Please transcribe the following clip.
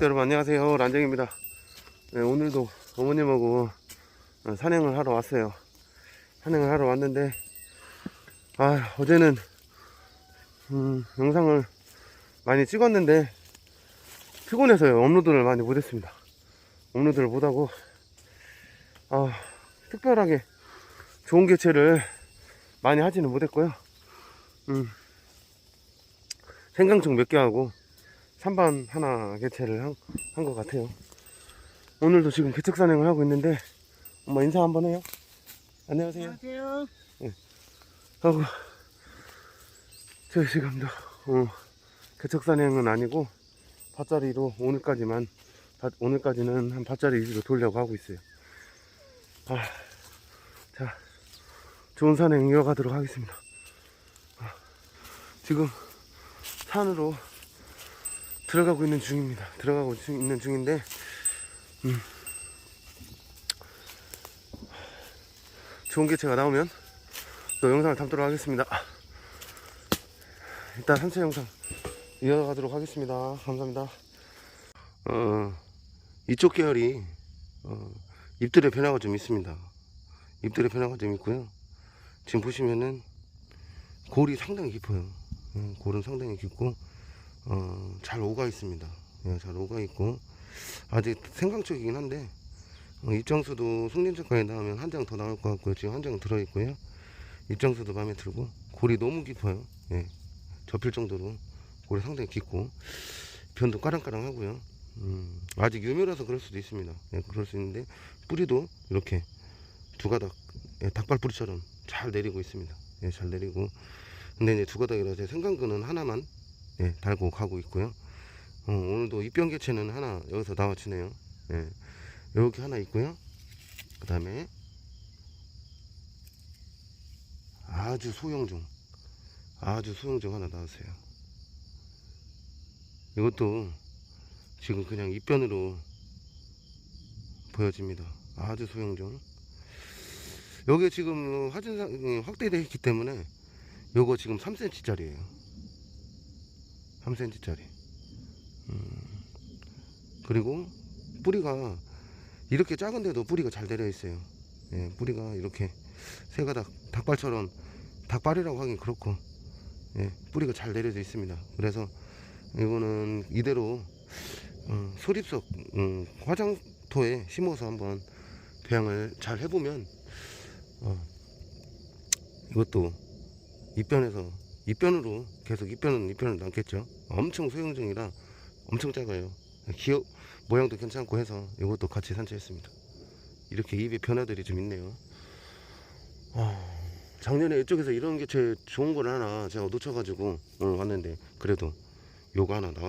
구독자 여러분 안녕하세요. 란정입니다. 네, 오늘도 어머님하고 어, 산행을 하러 왔어요. 산행을 하러 왔는데 아 어제는 음, 영상을 많이 찍었는데 피곤해서요. 업로드를 많이 못했습니다. 업로드를 못하고 아 특별하게 좋은 개체를 많이 하지는 못했고요. 음, 생강청 몇 개 하고 3반 하나 개체를 한 것 같아요. 오늘도 지금 개척 산행을 하고 있는데, 엄마 인사 한번 해요. 안녕하세요. 안녕하세요. 하고, 저희 지금도, 어, 개척 산행은 아니고, 밭자리로 오늘까지만, 밭- 오늘까지는 한 밭자리 위주로 돌려고 하고 있어요. 아, 자, 좋은 산행 이어가도록 하겠습니다. 아, 지금 산으로 들어가고 있는 중입니다. 들어가고 중- 있는 중인데, 음, 좋은 개체가 나오면 또 영상을 담도록 하겠습니다. 일단 산책 영상 이어가도록 하겠습니다. 감사합니다. 어, 이쪽 계열이 어, 잎들의 변화가 좀 있습니다. 잎들의 변화가 좀 있고요. 지금 보시면은 골이 상당히 깊어요. 음, 골은 상당히 깊고 어, 잘 오가 있습니다. 예, 잘 오가 있고 아직 생강적이긴 한데 어, 입장수도 숙림책과에 나오면 한 장 더 나올 것 같고요. 지금 한 장 들어 있고요. 입장수도 마음에 들고 골이 너무 깊어요. 예, 접힐 정도로 골이 상당히 깊고 변도 까랑까랑 하고요. 음, 아직 유묘라서 그럴 수도 있습니다. 예, 그럴 수 있는데 뿌리도 이렇게 두 가닥 예, 닭발 뿌리처럼 잘 내리고 있습니다. 예, 잘 내리고 근데 이제 두 가닥이라서 생강근은 하나만 예, 달고 가고 있고요. 어, 오늘도 입병 개체는 하나 여기서 나와치네요. 예, 이렇게 하나 있고요. 그 다음에 아주 소형 중, 아주 소형 중 하나 나왔어요. 이것도 지금 그냥 입변으로 보여집니다. 아주 소형 중. 여기 지금 화진상이 확대되어 있기 때문에 요거 지금 3cm 짜리예요. 3cm짜리. 음, 그리고 뿌리가 이렇게 작은데도 뿌리가 잘 내려 있어요. 예, 뿌리가 이렇게 세 가닥 닭발처럼 닭발이라고 하긴 그렇고 예, 뿌리가 잘 내려져 있습니다. 그래서 이거는 이대로 어, 소립석 음, 화장토에 심어서 한번 배양을 잘 해보면 어, 이것도 입변에서 입변으로 계속 입변은 입변을 남겠죠. 엄청 소형종이라 엄청 작아요. 기어 모양도 괜찮고 해서 이것도 같이 산책했습니다. 이렇게 입의 변화들이 좀 있네요. 아, 작년에 이쪽에서 이런 게 제일 좋은 걸 하나 제가 놓쳐가지고 오늘 왔는데 그래도 요거 하나 나와